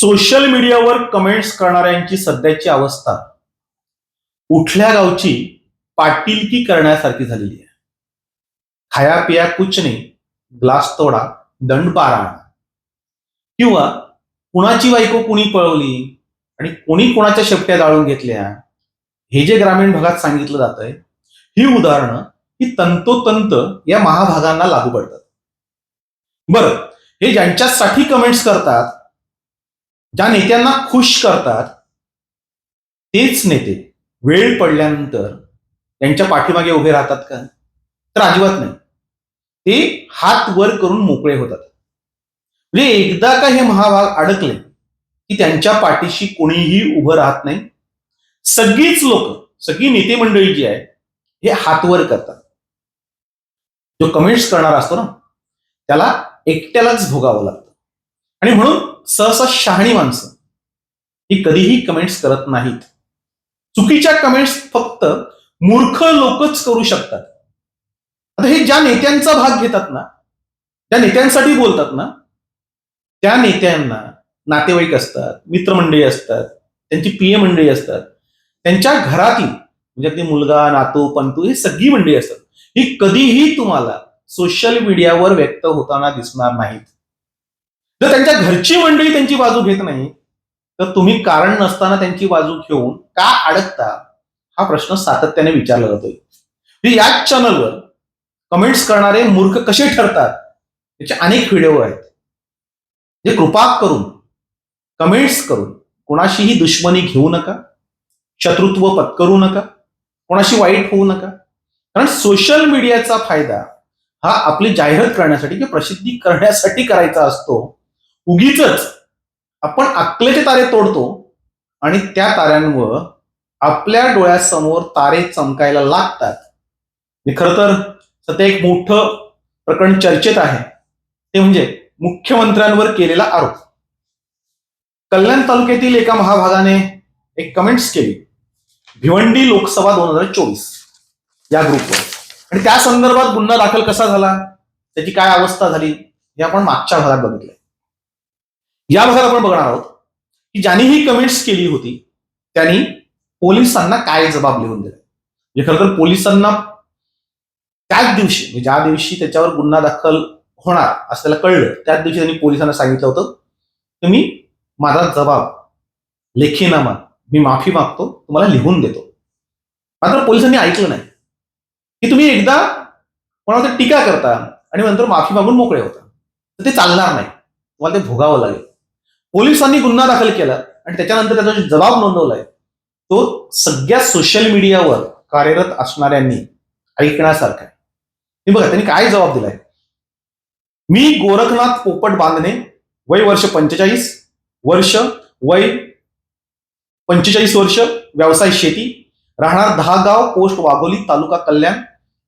Social मीडियावर comments करणाऱ्यांची सध्याची अवस्था उठल्या गावची पाटीलकी करण्यासारखी झालेली आहे. खाया पिया कुचने ग्लास तोडा दंड पारा किंवा कुणाची बायको कुणी पळवली आणि कोणी कुणाच्या शेपट्या जाळून घेतल्या हे जे ग्रामीण भागात सांगितलं जात आहे ही उदाहरणं ही तंतोतंत या महाभागांना लागू पडतात. बरं हे ज्यांच्यासाठी कमेंट्स करतात ज्या नेत्यांना खुश करतात तेच नेते वेळ पडल्यानंतर त्यांच्या पाठीमागे उभे राहतात का? तर अजिबात नाही. ते हात वर करून मोकळे होतात. म्हणजे एकदा का हे महाभाग अडकले की त्यांच्या पाठीशी कोणीही उभं राहत नाही. सगळीच लोक सगळी नेते मंडळी जी आहे हे हातवर करतात. जो कमेंट्स करणारा असतो ना त्याला एकट्यालाच भोगावं लागतं. आणि म्हणून सहसा शहाणी माणसं ही कधीही कमेंट्स करत नाहीत. चुकीच्या कमेंट्स फक्त मूर्ख लोकच करू शकतात. आता हे ज्या नेत्यांचा भाग घेतात ना त्या नेत्यांसाठी बोलतात ना त्या नेत्यांना नातेवाईक असतात मित्रमंडळी असतात त्यांची पीए मंडळी असतात त्यांच्या घरातील म्हणजे अगदी मुलगा नातू पंतू हे सगळी मंडळी असतात. ही कधीही तुम्हाला सोशल मीडियावर व्यक्त होताना दिसणार नाहीत. जर त्यांच्या घरची मंडळी त्यांची बाजू घेत नाही तर तुम्ही कारण नसताना त्यांची बाजू घेऊन का अडकता? हा प्रश्न सातत्याने विचारला जातोय. याच चॅनलवर कमेंट्स करणारे मूर्ख कसे ठरतात? याचे अनेक व्हिडिओ आहेत. जे कृपा करून कमेंट्स करून कोणाशीही दुश्मनी घेऊ नका शत्रुत्व पत्करू नका कोणाशी वाईट होऊ नका. कारण सोशल मीडियाचा फायदा हा आपली जाहिरात करण्यासाठी किंवा प्रसिद्धी करण्यासाठी करायचा असतो. उगीच आपण अक्कलेचे तारे तोडतो आणि त्या ताऱ्यांवर आपल्या डोळ्यासमोर तारे चमकायला लागतात. हे खरं तर सध्या एक मोठं प्रकरण चर्चेत आहे. ते म्हणजे मुख्यमंत्र्यांवर केलेला आरोप. कल्याण तालुक्यातील एका महाभागाने एक कमेंट्स केली. भिवंडी लोकसभा दोन हजार चोवीस या ग्रुपवर आणि त्या संदर्भात गुन्हा दाखल कसा झाला? त्याची काय अवस्था झाली? हे आपण मागच्या भागात बघितलं या भागात आपण बघणार आहोत की ज्यांनी ही कमेंट्स केली होती त्यांनी पोलिसांना काय जबाब लिहून दिला? म्हणजे खरं तर पोलिसांना त्याच दिवशी म्हणजे ज्या दिवशी त्याच्यावर गुन्हा दाखल होणार असं त्याला कळलं त्याच दिवशी त्यांनी पोलिसांना सांगितलं होतं तुम्ही माझा जबाब लेखीनामा मी माफी मागतो तुम्हाला लिहून देतो. मात्र पोलिसांनी ऐकलं नाही. की तुम्ही एकदा कोणावर टीका करता आणि नंतर माफी मागून मोकळे होता तर ते चालणार नाही. तुम्हाला ते भोगावं लागेल. पोलिसांनी गुन्हा दाखल केला आणि त्याच्यानंतर त्याचा जो जबाब नोंदवलाय तो सगळ्या सोशल मीडियावर कार्यरत असणाऱ्यांनी ऐकण्यासारखा आहे. हे बघा त्यांनी काय जबाब दिलाय? मी गोरखनाथ पोपट बांधणे वय वर्ष पंचेचाळीस वर्ष वय पंचेचाळीस वर्ष व्यवसाय शेती राहणार दहा गाव पोस्ट वाघोली तालुका कल्याण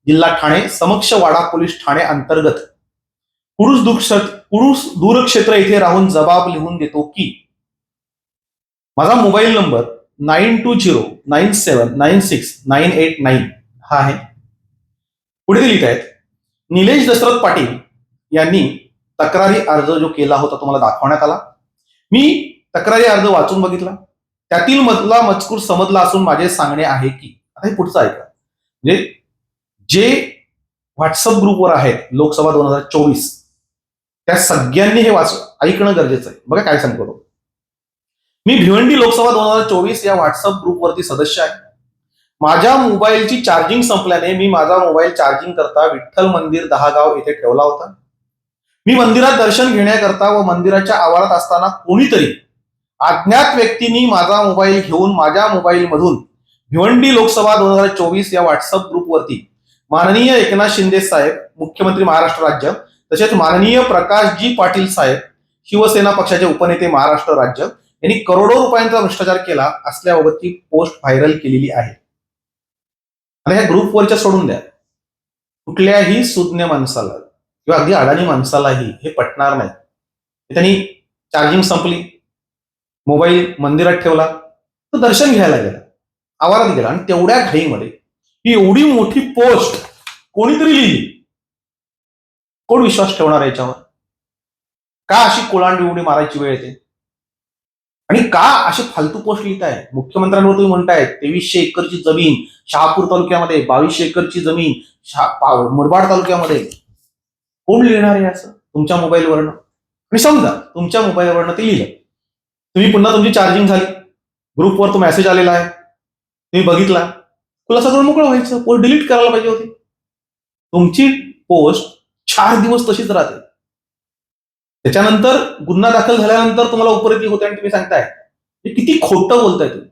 जिल्हा ठाणे समक्ष वाडा पोलीस ठाणे अंतर्गत. पुरुष दुक्ष पुरुष दूरक्षेत्र येथे राहून जबाब लिहून देतो की माझा mobile number nine two zero nine seven nine six nine eight nine हा आहे. पुढे लिहित आहेत निलेश दशरथ पाटील यांनी तक्रारी अर्ज जो केला होता तो मला दाखवण्यात आला. मी तक्रारी अर्ज वाचून बघितला. त्यातील मधला मजकूर समजला असून माझे सांगणे आहे की आता हे पुढचं ऐका. म्हणजे जे व्हॉट्सअप ग्रुपवर आहेत लोकसभा दोन हजार चोवीस त्या सगळ्यांनी हे वाच ऐकणं गरजेचं आहे. बघा काय सांगतो मी भिवंडी लोकसभा दोन हजार चोवीस या व्हॉट्सअप ग्रुपवरती सदस्य आहे. माझ्या मोबाईलची चार्जिंग संपल्याने मी माझा मोबाईल चार्जिंग करता विठ्ठल मंदिर दहागाव येथे ठेवला होता. मी मंदिरात दर्शन घेण्याकरता व मंदिराच्या आवारात असताना कोणीतरी अज्ञात व्यक्तींनी माझा मोबाईल घेऊन माझ्या मोबाईल मधून भिवंडी लोकसभा दोन हजार चोवीस या व्हॉट्सअप ग्रुपवरती माननीय एकनाथ शिंदे साहेब मुख्यमंत्री महाराष्ट्र राज्य तसेच माननीय प्रकाशजी पाटील साहेब शिवसेना पक्षाचे उपनेते महाराष्ट्र राज्य यांनी करोडो रुपयांचा भ्रष्टाचार केला असल्याबाबतची पोस्ट व्हायरल केलेली आहे. आता ह्या ग्रुपवरच्या सोडून द्या. कुठल्याही सुज्ञ माणसाला किंवा अगदी अडाणी माणसालाही हे पटणार नाही. त्यांनी चार्जिंग संपली. मोबाईल मंदिरात ठेवला. तर दर्शन घ्यायला गेला. आवारात गेला. आणि तेवढ्या घाईमध्ये ही एवढी मोठी पोस्ट कोणीतरी लिहिली. कोण विश्वास ठेवणार याच्यावर? का अशी कोलांडी उडी मारायची वेळ येते? आणि का असे फालतू पोस्ट लिहिताय? मुख्यमंत्र्यांवर तुम्ही म्हणताय तेवीसशे एकरची जमीन शहापूर तालुक्यामध्ये बावीसशे एकरची जमीन शहा- पा- मुरबाड तालुक्यामध्ये. कोण लिहिणार आहे असं? तुमच्या मोबाईलवरनं. आणि समजा तुमच्या मोबाईलवरनं ते लिहिलं. तुम्ही पुन्हा तुमची चार्जिंग झाली. ग्रुपवर तो मेसेज आलेला आहे. तुम्ही बघितला. तुला करून मोकळं व्हायचं. पोस्ट डिलीट करायला पाहिजे होती. तुमची पोस्ट चार दिवस तशीच राहते. त्याच्यानंतर गुन्हा दाखल झाल्यानंतर तुम्हाला उपरती होते आणि तुम्ही सांगताय. हे किती खोटं बोलताय तुम्ही.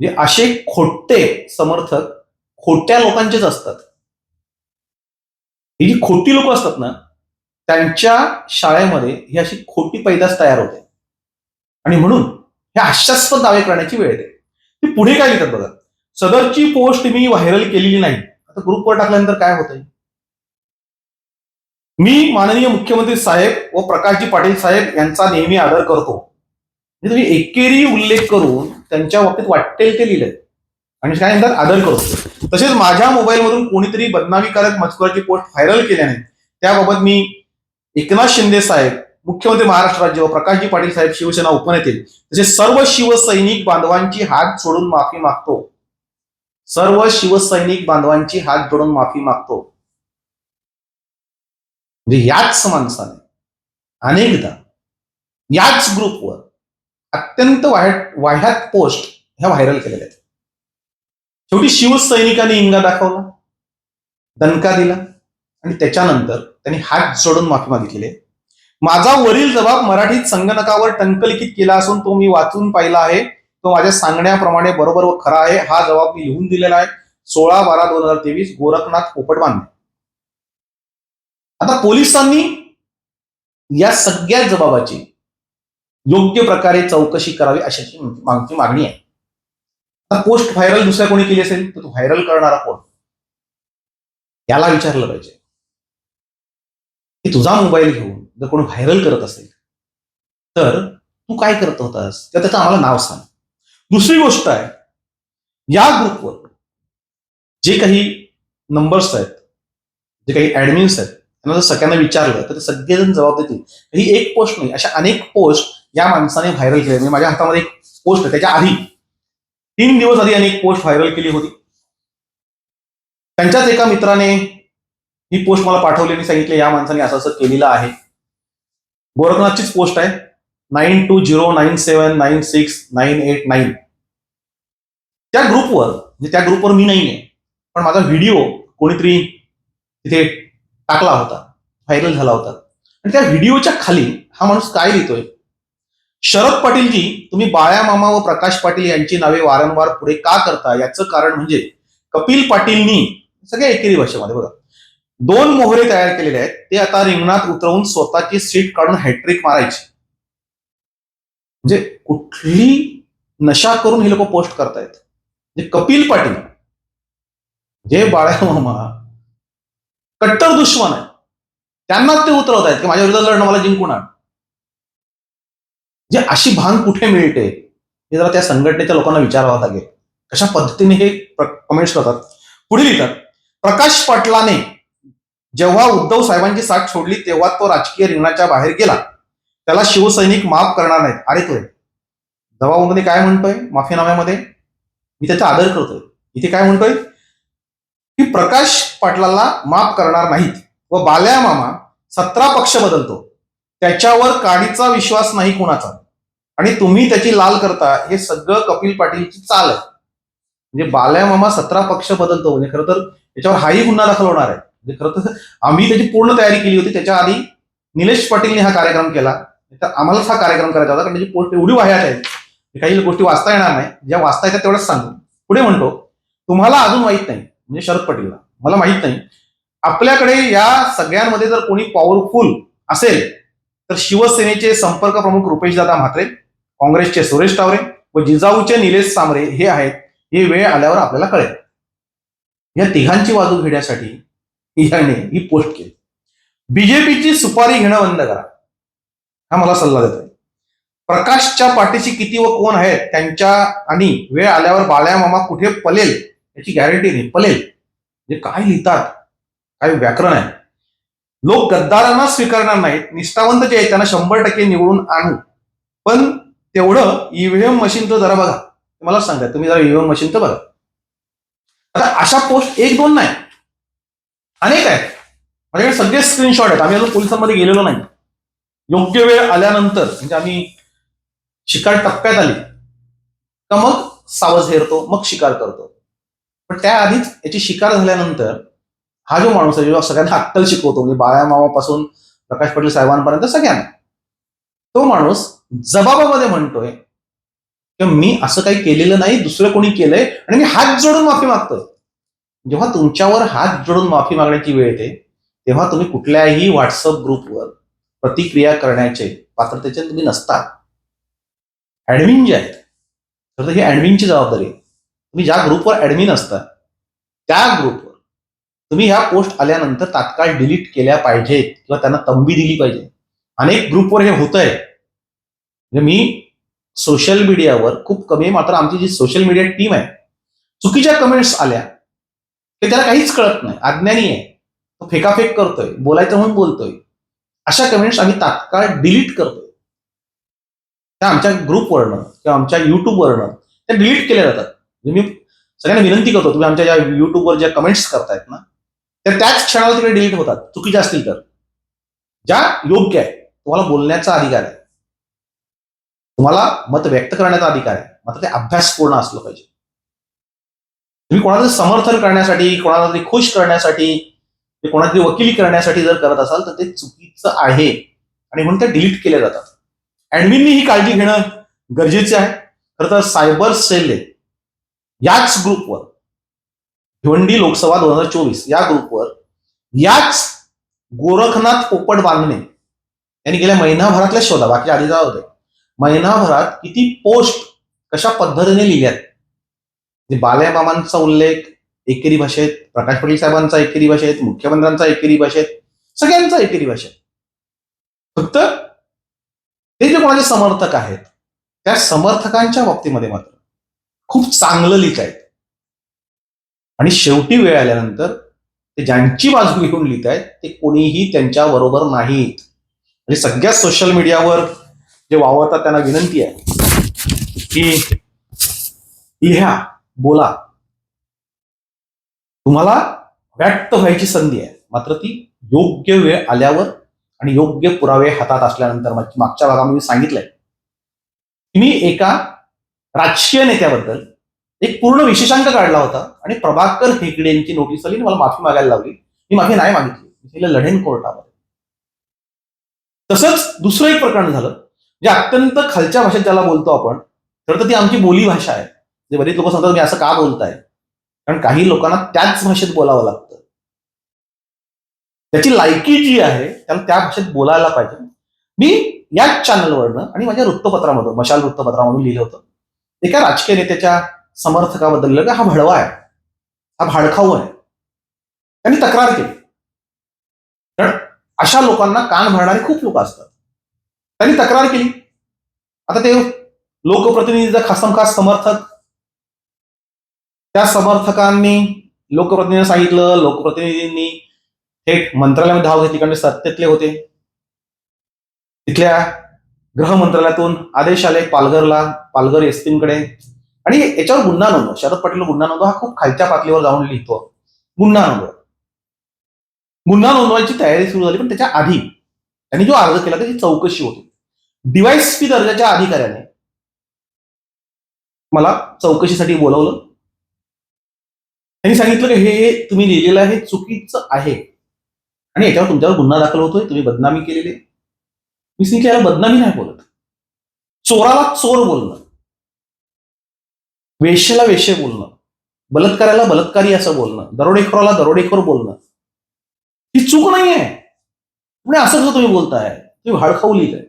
म्हणजे असे खोटे समर्थक खोट्या लोकांचेच असतात. ही जी खोटी लोक असतात ना त्यांच्या शाळेमध्ये ही अशी खोटी पैदास तयार होते. आणि म्हणून हे हास्यास्पद दावे करण्याची वेळ येते. ती पुढे काय लिहितात बघा. सदरची पोस्ट मी व्हायरल केलेली नाही. आता ग्रुपवर टाकल्यानंतर काय होतंय? मी माननीय मुख्यमंत्री साहेब व प्रकाशजी पाटील साहेब यांचा नेहमी आदर करतो. म्हणजे तुम्ही एकेरी उल्लेख करून त्यांच्या बाबतीत वाटेल ते लिहिलंय. आणि काय म्हणतात आदर करतो. तसेच माझ्या मोबाईलमधून कोणीतरी बदनामीकारक मजकुराची पोस्ट व्हायरल केल्याने त्याबाबत मी एकनाथ शिंदे साहेब मुख्यमंत्री महाराष्ट्र राज्य व प्रकाशजी पाटील साहेब शिवसेना उपनेते तसेच सर्व शिवसैनिक बांधवांची हात सोडून माफी मागतो. सर्व शिवसैनिक बांधवांची हात जोडून माफी मागतो. म्हणजे याच माणसाने अनेकदा याच ग्रुपवर अत्यंत वाह्यात वाह्यात पोस्ट ह्या व्हायरल केलेल्या आहेत. शेवटी शिवसैनिकांनी इंगा दाखवला दणका दिला आणि त्याच्यानंतर त्यांनी हात जोडून माफी मागितलेली आहे. माझा वरील जबाब मराठीत संगणकावर टंकलिखित केला असून तो मी वाचून पाहिला आहे. तो माझ्या सांगण्याप्रमाणे बरोबर व खरा आहे. हा जबाब मी लिहून दिलेला आहे. सोळा बारा दोन हजार तेवीस गोरखनाथ पोपट बांधे आता पोलिसांनी या सगळ्या जबाबाची योग्य प्रकारे चौकशी करावी अशाची मागची मागणी आहे. आता पोस्ट व्हायरल दुसऱ्या कोणी केली असेल तर तो व्हायरल करणारा कोण? याला विचारलं पाहिजे. की तुझा मोबाईल घेऊन जर कोणी व्हायरल करत असेल तर तू काय करत होतास? किंवा त्याचं आम्हाला नाव सांग. दुसरी गोष्ट आहे या ग्रुपवर जे काही नंबर्स आहेत जे काही ऍडमिन्स आहेत त्यांना जर सगळ्यांना विचारलं तर ते सगळेजण जबाब देतील. ही एक पोस्ट नाही अशा अनेक पोस्ट या माणसाने व्हायरल केल्या म्हणजे माझ्या हातामध्ये एक पोस्ट आहे त्याच्या आधी. तीन दिवस आधी यांनी एक पोस्ट व्हायरल केली होती. त्यांच्याच एका मित्राने ही पोस्ट मला पाठवली आणि सांगितले या माणसाने असं असं केलेलं आहे. गोरखनाथचीच पोस्ट आहे. Nine two zero nine seven nine six nine eight nine. त्या ग्रुपवर म्हणजे त्या ग्रुपवर मी नाही आहे पण माझा व्हिडिओ कोणीतरी तिथे टाकला होता. व्हायरल झाला होता. आणि त्या व्हिडिओच्या खाली हा माणूस काय लिहितोय? शरद पाटीलजी तुम्ही बाळ्या मामा व प्रकाश पाटील यांची नावे वारंवार पुढे का करता? याचं कारण म्हणजे कपिल पाटीलनी सगळ्या एकेरी भाषेमध्ये बघा दोन मोहरे तयार केलेले आहेत. ते आता रिंगणात उतरवून स्वतःची सीट काढून हॅट्रिक मारायची. म्हणजे कुठली नशा करून हे लोक पोस्ट करतायत. म्हणजे कपिल पाटील जे बाळ्या मामा कट्टर दुश्मन आहे त्यांनाच ते उतरवत आहेत की माझ्या विरोधात लढणं मला जिंकून आण जे अशी भान कुठे मिळते हे जरा त्या संघटनेच्या लोकांना विचारावं लागेल. कशा पद्धतीने हे कमेंट्स करतात? पुढे लिहितात प्रकाश पाटलाने जेव्हा उद्धव साहेबांची साथ सोडली तेव्हा तो राजकीय रिंगणाच्या बाहेर गेला. त्याला शिवसैनिक माफ करणार नाहीत. अरे तो दबावमध्ये काय म्हणतोय? माफीनाम्यामध्ये? मी त्याचा आदर करतोय. इथे काय म्हणतोय? की प्रकाश पाटलाला माफ करणार नाहीत. व बाल्या मामा सतरा पक्ष बदलतो. त्याच्यावर काडीचा विश्वास नाही कुणाचा. आणि तुम्ही त्याची लाल करता हे सगळं कपिल पाटीलची चाल आहे. म्हणजे बाल्या मामा सतरा पक्ष बदलतो. म्हणजे खरं तर त्याच्यावर हाही गुन्हा दाखल होणार आहे. म्हणजे खरं तर आम्ही त्याची पूर्ण तयारी केली होती. त्याच्या आधी निलेश पाटीलने हा कार्यक्रम केला. तर आम्हालाच हा कार्यक्रम करायचा होता. कारण त्याची पोस्ट एवढी वाह्यात आहे. काही गोष्टी वाचता येणार नाही. ज्या वाचता येतात तेवढंच सांगू. पुढे म्हणतो तुम्हाला अजून माहीत नाही. म्हणजे शरद पटेलला. मला माहीत नाही. आपल्याकडे या सगळ्यांमध्ये जर कोणी पॉवरफुल असेल तर शिवसेनेचे संपर्क प्रमुख रुपेश दादा म्हात्रे काँग्रेसचे सुरेश टावरे व जिजाऊचे निलेश सामरे हे आहेत. हे वेळ आल्यावर आपल्याला कळेल. या तिघांची बाजू घेण्यासाठी याने ही पोस्ट केली. बीजेपीची सुपारी घेणं बंद करा. हा मला सल्ला देतोय. प्रकाशच्या पाठीशी किती व कोण आहेत त्यांच्या आणि वेळ आल्यावर बाळ्या मामा कुठे पलेल? याची गॅरंटी नाही. पलेल. म्हणजे काय लिहितात काय व्याकरण आहे. लोक गद्दारांना स्वीकारणार नाहीत. निष्ठावंत जे आहेत त्यांना शंभर टक्के निवडून आणू. पण तेवढं ईव्हीएम मशीनचं जरा बघा. मला सांगा तुम्ही जरा ईव्हीएम मशीनचं बघा. आता अशा पोस्ट एक दोन नाही. अनेक आहेत. माझ्याकडे सगळे स्क्रीनशॉट आहेत. आम्ही अजून पोलिसांमध्ये गेलेलो नाही. योग्य वेळ आल्यानंतर म्हणजे आम्ही शिकार टप्प्यात आली. का मग सावज हेरतो मग शिकार करतो. पण त्याआधीच याची शिकार झाल्यानंतर हा जो माणूस आहे जो सगळ्यांना अक्कल शिकवतो म्हणजे बाळ्या मामापासून प्रकाश पाटील साहेबांपर्यंत सगळ्यांना तो माणूस जबाबामध्ये म्हणतोय की मी असं काही केलेलं नाही दुसरं कोणी केलंय आणि मी हात जोडून माफी मागतोय. जेव्हा तुमच्यावर हात जोडून माफी मागण्याची वेळ येते तेव्हा तुम्ही कुठल्याही व्हॉट्सअप ग्रुपवर प्रतिक्रिया करण्याचे पात्रतेचे तुम्ही नसता. ऍडमिन जे आहेत तर ही ऍडमिनची जबाबदारी आहे. तुम्ही ज्या ग्रुपवर ऍडमिन असता त्या ग्रुपवर तुम्ही ह्या पोस्ट आल्यानंतर तात्काळ डिलीट केल्या पाहिजेत किंवा त्यांना तंबी दिली पाहिजे. अनेक ग्रुपवर हे होत आहे म्हणजे मी सोशल मीडियावर खूप कमी मात्र आमची जी सोशल मीडिया टीम आहे चुकीच्या कमेंट्स आल्या. ते त्याला काहीच कळत नाही. अज्ञानी आहे. तो फेकाफेक करतोय. बोलायचं म्हणून बोलतोय. अशा कमेंट्स आम्ही तात्काळ डिलीट करतोय. त्या आमच्या ग्रुपवरनं किंवा आमच्या युट्यूबवरनं त्या डिलीट केल्या जातात. मी सगळ्यांना विनंती करतो तुम्ही आमच्या ज्या युट्यूबवर ज्या कमेंट्स करतायत ना त्या त्याच क्षणाला तिकडे डिलीट होतात. चुकीच्या असतील तर. ज्या योग्य आहे तुम्हाला बोलण्याचा अधिकार आहे. तुम्हाला मत व्यक्त करण्याचा अधिकार आहे. मात्र ते अभ्यासपूर्ण असलं पाहिजे. तुम्ही कोणाचं समर्थन करण्यासाठी कोणाला तरी खुश करण्यासाठी ते कोणाची वकिली करण्यासाठी जर करत असाल तर ते चुकीचं आहे. आणि म्हणून ते डिलीट केले जातात. ऍडमिननी ही काळजी घेणं गरजेचे आहे. खरं तर सायबर सेल याच ग्रुपवर भिवंडी लोकसभा दोन हजार चोवीस या ग्रुपवर याच गोरखनाथ पोपट बांधणे यांनी गेल्या महिनाभरातल्या शोधा बाकी आधी जाऊ होते महिनाभरात किती पोस्ट कशा पद्धतीने लिहिल्यात? म्हणजे बाल्या मामांचा उल्लेख एकेरी भाषेत प्रकाश पाटील साहेबांचा एकेरी भाषेत मुख्यमंत्र्यांचा एकेरी भाषेत सगळ्यांचा एकेरी भाषेत. फक्त ते जे कोणाचे समर्थक आहेत त्या समर्थकांच्या बाबतीमध्ये मात्र. खूप चांगलं लिहितायत आणि शेवटी वेळ आल्यानंतर ते ज्यांची बाजू घेऊन लिहित आहेत ते कोणीही त्यांच्या बरोबर नाहीत. म्हणजे सगळ्या सोशल मीडियावर जे वावरतात त्यांना विनंती आहे की लिहा बोला. तुम्हाला व्यक्त व्हायची संधी आहे. मात्र ती योग्य वेळ आल्यावर आणि योग्य पुरावे हातात असल्यानंतर मागच्या भागामध्ये मी सांगितलंय मी एका राजकीय नेत्याबद्दल एक पूर्ण विशेषांक काढला होता आणि प्रभाकर हेगडेंची नोटीस आली आणि मला माफी मागायला लावली. मी माफी नाही मागितली. तिला लढेन कोर्टामध्ये. तसंच दुसरं एक प्रकरण झालं जे अत्यंत खालच्या भाषेत ज्याला बोलतो आपण तर तर ती आमची बोली भाषा आहे. जे बरेच लोक सांगतात मी असं का बोलताय? कारण काही लोकांना त्याच भाषेत बोलावं लागतं. त्याची लायकी जी आहे त्याला त्या भाषेत बोलायला पाहिजे. मी याच चॅनलवरनं आणि माझ्या वृत्तपत्रामधून मशाल वृत्तपत्रामधून लिहिलं होतं. एका राजकीय नेत्याच्या समर्थकाबद्दल की हा भडवा आहे? हा भाडखाऊ आहे. त्यांनी तक्रार केली. कारण अशा लोकांना कान भरणारे खूप लोक असतात. त्यांनी तक्रार केली. आता ते लोकप्रतिनिधीचा खासमखास समर्थक. त्या समर्थकांनी लोकप्रतिनिधींना सांगितलं लोकप्रतिनिधींनी थेट मंत्रालयामध्ये धाव घेतली कारण सत्तेतले होते. तिथल्या गृह मंत्रालयातून आदेश आले पालघरला पालघर एसपींकडे आणि याच्यावर गुन्हा नोंदव. शरद पाटील गुन्हा नोंदव. हा खूप खालच्या पातळीवर जाऊन लिहितो. गुन्हा नोंदव. गुन्हा नोंदवायची तयारी सुरू झाली पण त्याच्या आधी त्यांनी जो अर्ज केला त्याची चौकशी होती. डिवाइस पी दर्जाच्या अधिकाऱ्याने मला चौकशीसाठी बोलवलं. त्यांनी सांगितलं की हे तुम्ही लिहिलेलं आहे हे चुकीचं आहे. आणि याच्यावर तुमच्यावर गुन्हा दाखल होतोय तुम्ही बदनामी केलेली आहे. मी सांगितलं याला बदनामी नाही बोलत. चोराला चोर बोलणं. वेश्येला वेश्य बोलणं. बलात्काराला बलात्कारी असं बोलणं. दरोडेखोराला दरोडेखोर बोलणं. ही चूक नाहीये. म्हणजे असं कसं तुम्ही बोलताय? तुम्ही भाडखाऊ लिहिलंय.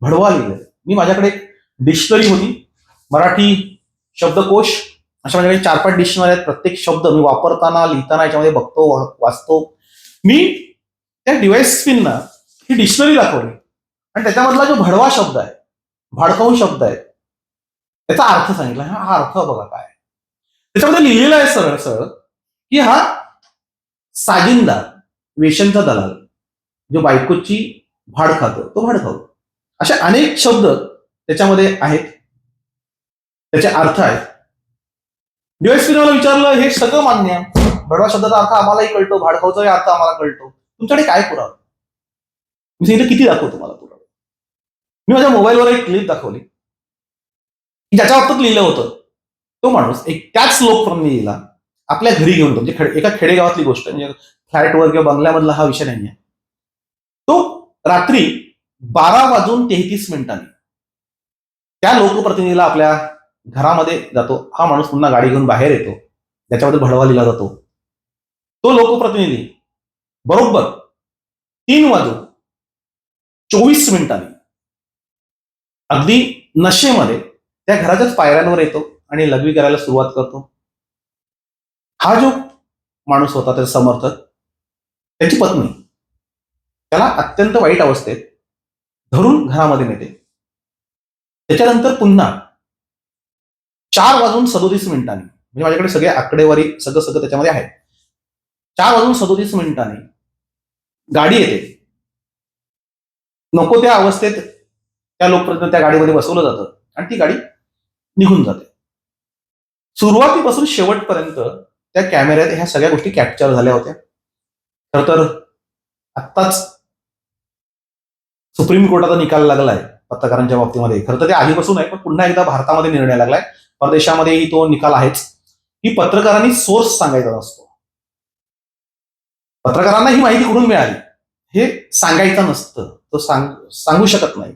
भडवा लिहिलंय. मी माझ्याकडे एक डिक्शनरी होती. मराठी शब्दकोश. अशा माझ्याकडे चार पाच डिक्शनरी आहेत. प्रत्येक शब्द मी वापरताना लिहिताना याच्यामध्ये बघतो वा- वाचतो. मी त्या डिवाइस पिनना ही डिक्शनरी दाखवली. आणि त्याच्यामधला जो भडवा शब्द आहे भाडखाऊ शब्द आहे त्याचा अर्थ सांगितला. हा अर्थ बघा काय त्याच्यामध्ये लिहिलेलं आहे सरळ सरळ की हा साजिंदा वेशनचा दलाल जो बायकोची भाड खातो तो भाड खातो असे अनेक शब्द त्याच्यामध्ये आहेत. त्याचे अर्थ आहेत. डीवायसपीने मला विचारलं हे सगळं मान्य आहे. भडवा शब्दाचा अर्थ आम्हालाही कळतो भाडखाऊचाही अर्थ आम्हाला कळतो. तुमच्याकडे काय पुरावा? मी सांगितलं किती दाखवतो तुम्हाला पुरावा? मी माझ्या मोबाईलवर एक क्लिप दाखवली. की ज्याच्या बाबतीत लिहिलं होतं. तो माणूस एक त्याच लोकप्रमाणे लिहिला. आपल्या घरी घेऊन म्हणजे खेडे- एका खेडेगावातली गोष्ट म्हणजे फ्लॅटवर किंवा बंगल्यामधला हा विषय नाही आहे तो रात्री बारा वाजून तेहतीस मिनिटांनी त्या लोकप्रतिनिधीला आपल्या घरामध्ये जातो. हा माणूस पुन्हा गाडी घेऊन बाहेर येतो. त्याच्यामध्ये भडवा लिहिला जातो. तो लोकप्रतिनिधी बरोबर तीन वाजून चोवीस मिनिटांनी अगदी नशेमध्ये त्या घराच्याच पायऱ्यांवर येतो आणि लघवी करायला सुरुवात करतो. हा जो माणूस होता त्याचा समर्थक त्याची पत्नी त्याला अत्यंत वाईट अवस्थेत धरून घरामध्ये नेते. त्याच्यानंतर पुन्हा चार वाजून सदोतीस मिनिटांनी म्हणजे माझ्याकडे सगळे आकडेवारी सगळं सगळं त्याच्यामध्ये आहे. चार वाजून सदोतीस मिनिटांनी गाडी येते. नको त्या अवस्थेत त्या लोकप्रतिनिधी त्या गाडीमध्ये बसवलं जातं आणि ती गाडी निघून जाते. सुरुवातीपासून शेवटपर्यंत त्या कॅमेऱ्यात ह्या सगळ्या गोष्टी कॅप्चर झाल्या होत्या. खर तर आत्ताच सुप्रीम कोर्टाचा निकाल लागलाय पत्रकारांच्या बाबतीमध्ये. खरं तर ते आधीपासून आहे पण पुन्हा एकदा भारतामध्ये निर्णय लागलाय. परदेशामध्येही तो निकाल आहेच. की पत्रकारांनी सोर्स सांगायचा असतो पत्रकारांना ही माहिती कुठून मिळाली? हे सांगायचं नसतं. तो सांग सांगू शकत नाही.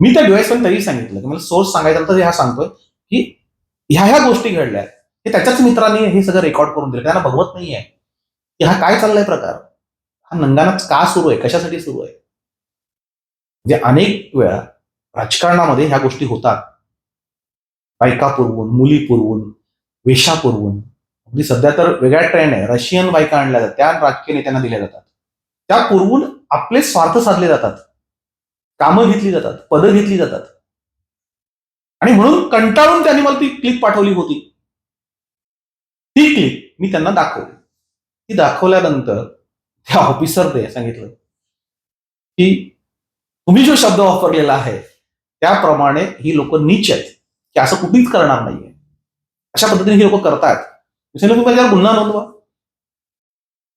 मी त्या डिवाइस पण तरी सांगितलं की मला सोर्स सांगायचा नंतर हा सांगतोय की ह्या ह्या गोष्टी घडल्या आहेत. हे त्याच्याच मित्रांनी हे सगळं रेकॉर्ड करून दिलं. त्यांना बघवत नाहीये. की हा काय चाललाय प्रकार? हा नंगानाच का सुरू आहे? कशासाठी सुरू आहे? जे अनेक वेळा राजकारणामध्ये ह्या गोष्टी होतात. बायका पुरवून मुली पुरवून वेशा पुरवून अगदी सध्या तर वेगळ्या ट्रेंड आहे. रशियन बायका आणल्या जातात. त्या राजकीय नेत्यांना दिल्या जातात. त्या पुरवून आपले स्वार्थ साधले जातात. कामं घेतली जातात पदं घेतली जातात. आणि म्हणून कंटाळून त्यांनी मला ती क्लिप पाठवली होती. ती क्लिप मी त्यांना दाखवली. ती दाखवल्यानंतर त्या ऑफिसरने सांगितलं की तुम्ही जो शब्द वापरलेला आहे त्याप्रमाणे ही लोक नीच आहेत की असं कुठेच करणार नाहीये. अशा पद्धतीने ही लोक करतायत. मी तुम्ही त्याच्यावर गुन्हा नोंदवा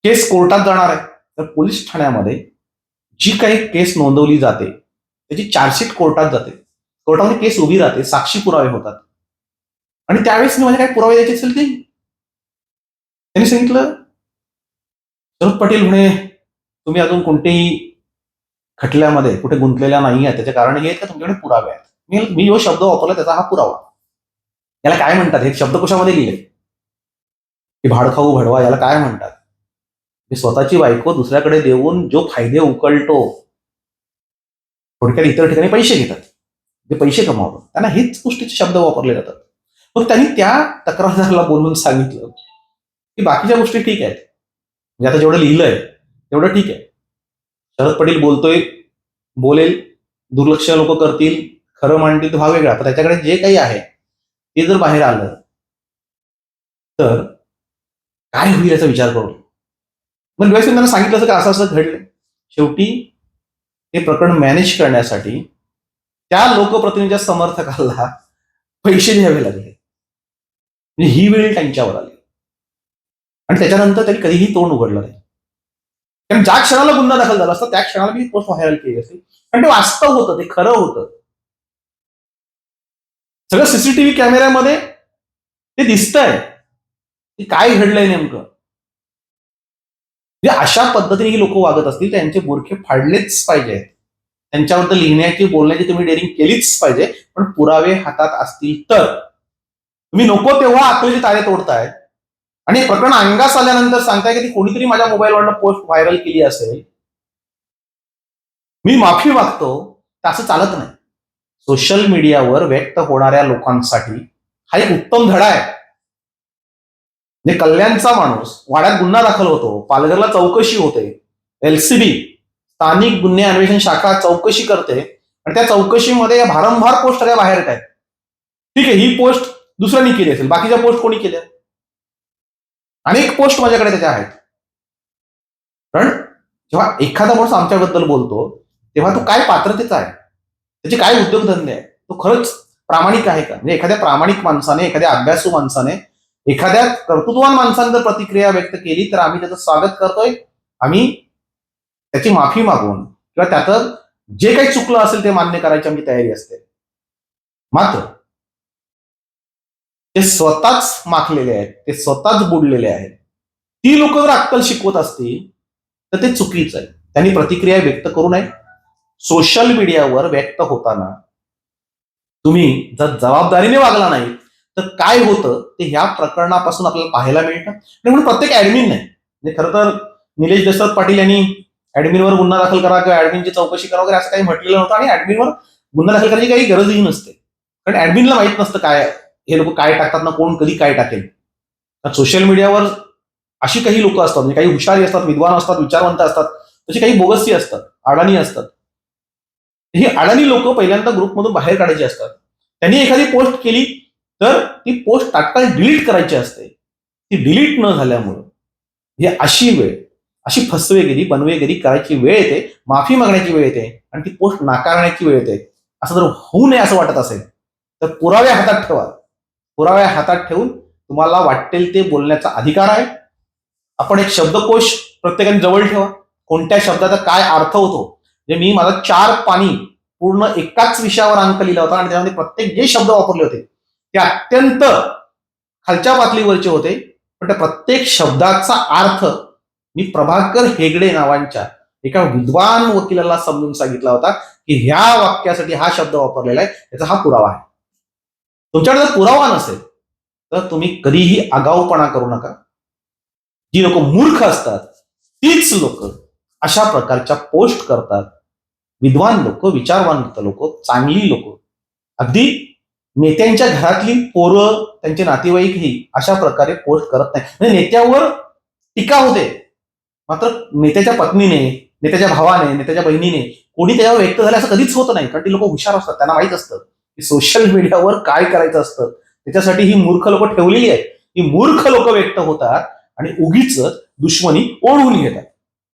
केस कोर्टात जाणार आहे. तर पोलीस ठाण्यामध्ये जी काही केस नोंदवली जाते त्याची चार्जशीट कोर्टात जाते. कोर्टामध्ये केस उभी राहते साक्षी पुरावे होतात. आणि त्यावेळेस मी माझे काय पुरावे द्यायचे असेल ते. त्यांनी सांगितलं शरद पाटील म्हणे तुम्ही अजून कोणतेही खटल्यामध्ये कुठे गुंतलेल्या नाही आहे त्याचे कारण हे आहेत का? तुमच्याकडे पुरावे आहेत. मी मी जो शब्द वापरला त्याचा हा पुरावा. याला काय म्हणतात? हे शब्दकोशामध्ये लिहिले? की भाडखाऊ भडवा याला काय म्हणतात? स्वतःची बायको दुसऱ्याकडे देऊन जो फायदे उकळतो थोडक्यात इतर ठिकाणी पैसे घेतात. जे पैसे कमावतात. त्यांना हेच गोष्टीचे शब्द वापरले जातात. मग त्यांनी त्या तक्रारदाराला बोलून सांगितलं की बाकीच्या गोष्टी ठीक आहेत. म्हणजे आता जेवढं लिहिलंय तेवढं ठीक आहे. शरद पटेल बोलतोय बोलेल दुर्लक्ष लोक करतील खरं मांडतील तर हा वेगळा. पण त्याच्याकडे जे काही आहे ते जर बाहेर आलं तर काय होईल याचा विचार करू मग डिवाइस त्यांना सांगितलं असं का? असं असं घडलं. शेवटी हे प्रकरण मॅनेज करण्यासाठी त्या लोकप्रतिनिधीच्या समर्थकाला पैसे द्यावे लागले. म्हणजे ही वेळ त्यांच्यावर आली. आणि त्याच्यानंतर त्यांनी कधीही तोंड उघडलं नाही. कारण ज्या क्षणाला गुन्हा दाखल झाला असता त्या क्षणाला मी पोस्ट व्हायरल केली असते. कारण ते वास्तव होतं ते खरं होतं. सगळं सीसीटीव्ही कॅमेऱ्यामध्ये ते दिसतंय. की काय घडलंय नेमकं? म्हणजे अशा पद्धतीने ही लोक वागत असतील त्यांचे बुरखे फाडलेच पाहिजे. त्यांच्याबद्दल लिहिण्याची बोलण्याची तुम्ही डेअरिंग केलीच पाहिजे पण पुरावे हातात असतील तर. तुम्ही नको तेव्हा अकलेचे तारे तोडताय. आणि प्रकरण अंगास आल्यानंतर सांगताय की ती कोणीतरी माझ्या मोबाईलवरनं पोस्ट व्हायरल केली असेल. मी माफी मागतो असं चालत नाही. सोशल मीडियावर व्यक्त होणाऱ्या लोकांसाठी हा एक उत्तम धडा आहे. म्हणजे कल्याणचा माणूस वाड्यात गुन्हा दाखल होतो पालघरला चौकशी होते एलसीबी स्थानिक गुन्हे अन्वेषण शाखा चौकशी करते आणि त्या चौकशीमध्ये या भारंभार पोस्ट या बाहेर येत आहेत. ठीक आहे ही पोस्ट दुसऱ्यांनी केली असेल बाकीच्या पोस्ट कोणी केल्या? अनेक पोस्ट माझ्याकडे त्याच्या आहेत. कारण जेव्हा एखादा माणूस आमच्याबद्दल बोलतो तेव्हा तो काय पात्रतेचा आहे? त्याचे काय उद्योगधंदे आहेत? तो खरंच प्रामाणिक आहे का? म्हणजे एखाद्या प्रामाणिक माणसाने एखाद्या अभ्यासू माणसाने एखाद्या कर्तृत्ववान माणसानं जर प्रतिक्रिया व्यक्त केली तर आम्ही त्याचं स्वागत करतोय. आम्ही त्याची माफी मागून किंवा त्याचं जे काही चुकलं असेल ते मान्य करायची आमची तयारी असते. मात्र ते स्वतःच माखलेले आहेत ते स्वतःच बुडलेले आहेत ती लोक जर अक्कल शिकवत असतील तर ते चुकीचं आहे. त्यांनी प्रतिक्रिया व्यक्त करू नये. सोशल मीडियावर व्यक्त होताना तुम्ही जर जबाबदारीने वागला नाही तर काय होतं? ते ह्या प्रकरणापासून आपल्याला पाहायला मिळतं. आणि म्हणून प्रत्येक ऍडमिन नाही. म्हणजे खरं तर निलेश दशरथ पाटील यांनी ऍडमिनवर गुन्हा दाखल करा किंवा ऍडमिनची चौकशी करा वगैरे असं काही म्हटलेलं नव्हतं आणि ऍडमिनवर गुन्हा दाखल करायची काही गरजही नसते. कारण ऍडमिनला माहीत नसतं काय हे लोक काय टाकतात ना कोण कधी काय टाकेल. सोशल मीडियावर अशी काही लोक असतात म्हणजे काही हुशारी असतात विद्वान असतात विचारवंत असतात तशी काही बोगसी असतात अडाणी असतात. ही अडाणी लोक पहिल्यांदा ग्रुपमधून बाहेर काढायची असतात. त्यांनी एखादी पोस्ट केली तर ती पोस्ट तात्काळ डिलीट करायची असते. ती डिलीट न झाल्यामुळं. ही अशी वेळ अशी फसवेगिरी बनवेगिरी करायची वेळ येते माफी मागण्याची वेळ येते आणि ती पोस्ट नाकारण्याची वेळ येते. असं जर होऊ नये असं वाटत असेल तर पुराव्या हातात ठेवा. पुराव्या हातात ठेवून तुम्हाला वाटेल ते बोलण्याचा अधिकार आहे. आपण एक शब्दकोश प्रत्येकाने जवळ ठेवा. कोणत्या शब्दाचा काय अर्थ होतो? म्हणजे मी माझा चार पाणी पूर्ण एकाच विषयावर अंक लिहिला होता आणि त्यामध्ये प्रत्येक जे शब्द वापरले होते ते अत्यंत खालच्या पातळीवरचे होते. पण त्या प्रत्येक शब्दाचा अर्थ मी प्रभाकर हेगडे नावांच्या एका विद्वान वकिलाला समजून सांगितला होता की ह्या वाक्यासाठी हा शब्द वापरलेला आहे याचा हा पुरावा आहे. तुमच्याकडे जर पुरावा नसेल तर तुम्ही कधीही आगाऊपणा करू नका. जी लोक मूर्ख असतात तीच लोक अशा प्रकारच्या पोस्ट करतात. विद्वान लोक विचारवंत लोक चांगली लोक. अगदी नेत्यांच्या घरातली पोरं त्यांचे नातेवाईकही अशा प्रकारे पोस्ट करत नाही. म्हणजे नेत्यावर टीका होते. मात्र नेत्याच्या पत्नीने नेत्याच्या भावाने नेत्याच्या बहिणीने कोणी त्याच्यावर व्यक्त झाले असं कधीच होत नाही. कारण ती लोक हुशार असतात. त्यांना माहीत असतं की सोशल मीडियावर काय करायचं असतं. त्याच्यासाठी ही मूर्ख लोक ठेवलेली आहेत. ही मूर्ख लोक व्यक्त होतात आणि उगीच दुश्मनी ओढवून घेतात.